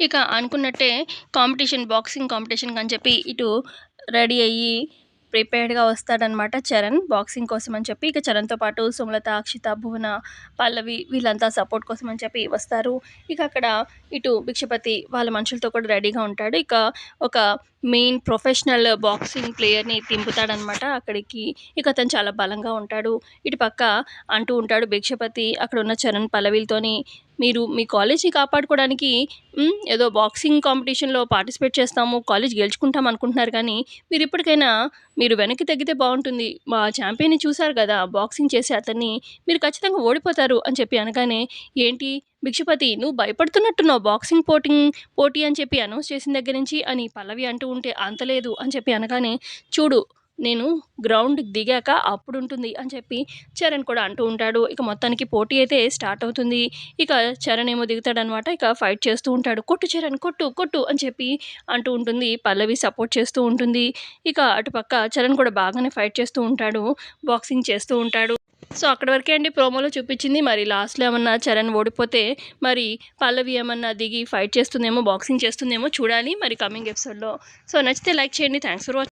ఇక అనుకున్నట్టే competition boxing competition అని చెప్పి ఇటు రెడీ అయ్యి ప్రిపేర్డ్గా వస్తాడనమాట చరణ్ బాక్సింగ్ కోసం అని చెప్పి. ఇక చరణ్తో పాటు సుమలత అక్షిత భువన పల్లవి వీళ్ళంతా సపోర్ట్ కోసం అని చెప్పి వస్తారు. ఇక అక్కడ ఇటు భిక్షపతి వాళ్ళ మనుషులతో కూడా రెడీగా ఉంటాడు. ఇక ఒక మెయిన్ ప్రొఫెషనల్ బాక్సింగ్ ప్లేయర్ని దింపుతాడనమాట అక్కడికి. ఇక అతను చాలా బలంగా ఉంటాడు. ఇటు పక్క అంటూ ఉంటాడు భిక్షపతి అక్కడ ఉన్న చరణ్ పల్లవిలతోని. మీరు మీ కాలేజీ కాపాడుకోవడానికి ఏదో బాక్సింగ్ కాంపిటీషన్లో పార్టిసిపేట్ చేస్తాము కాలేజ్ గెలుచుకుంటాం అనుకుంటున్నారు కానీ మీరు ఇప్పటికైనా మీరు వెనక్కి తగ్గితే బాగుంటుంది. మా ఛాంపియన్ని చూశారు కదా బాక్సింగ్ చేసే అతన్ని. మీరు ఖచ్చితంగా ఓడిపోతారు అని చెప్పి అనగానే ఏంటి? బిక్షపతి నువ్వు భయపడుతున్నట్టున్నావు బాక్సింగ్ పోటింగ్ పోటీ అని చెప్పి అనౌన్స్ చేసిన దగ్గర నుంచి అని పల్లవి అంటూ ఉంటే అంతలేదు అని చెప్పి అనగానే చూడు నేను గ్రౌండ్ దిగాక అప్పుడు ఉంటుంది అని చెప్పి చరణ్ కూడా అంటూ ఉంటాడు. ఇక మొత్తానికి పోటీ అయితే స్టార్ట్ అవుతుంది. ఇక చరణ్ ఏమో దిగుతాడనమాట. ఇక ఫైట్ చేస్తూ ఉంటాడు. కొట్టు చరణ్ కొట్టు కొట్టు అని చెప్పి అంటూ ఉంటుంది. పల్లవి సపోర్ట్ చేస్తూ ఉంటుంది. ఇక అటుపక్క చరణ్ కూడా బాగానే ఫైట్ చేస్తూ ఉంటాడు. బాక్సింగ్ చేస్తూ ఉంటాడు. సో అక్కడి వరకే అండి ప్రోమోలో చూపించింది. మరి లాస్ట్లో ఏమన్నా చరణ్ ఓడిపోతే మరి పల్లవి ఏమన్నా దిగి ఫైట్ చేస్తుందేమో బాక్సింగ్ చేస్తుందేమో చూడాలి మరి కమింగ్ ఎపిసోడ్లో. సో నచ్చితే లైక్ చేయండి. Thanks for watching